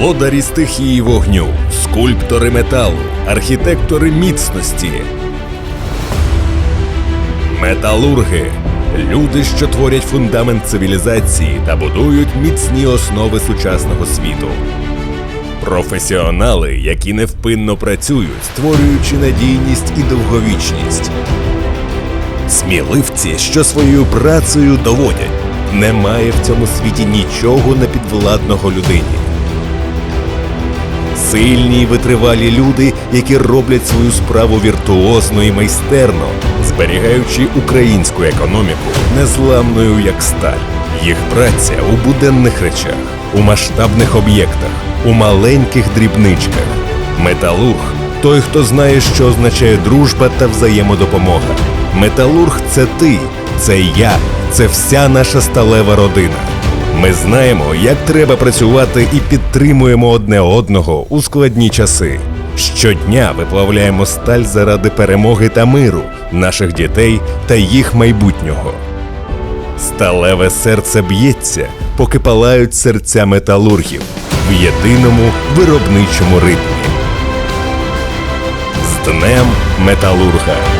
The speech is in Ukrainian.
володарі стихії вогню, скульптори металу, архітектори міцності. Металурги люди, що творять фундамент цивілізації та будують міцні основи сучасного світу. Професіонали, які невпинно працюють, створюючи надійність і довговічність. Сміливці, що своєю працею доводять, немає в цьому світі нічого непідвладного людині. Сильні й витривалі люди, які роблять свою справу віртуозно і майстерно, зберігаючи українську економіку незламною як сталь. Їх праця у буденних речах, у масштабних об'єктах, у маленьких дрібничках. Металург той, хто знає, що означає дружба та взаємодопомога. Металург це ти, це я, це вся наша сталева родина. Ми знаємо, як треба працювати і підтримуємо одне одного у складні часи. Щодня виплавляємо сталь заради перемоги та миру наших дітей та їх майбутнього. Сталеве серце б'ється, поки палають серця металургів в єдиному виробничому ритмі. З днем металурга!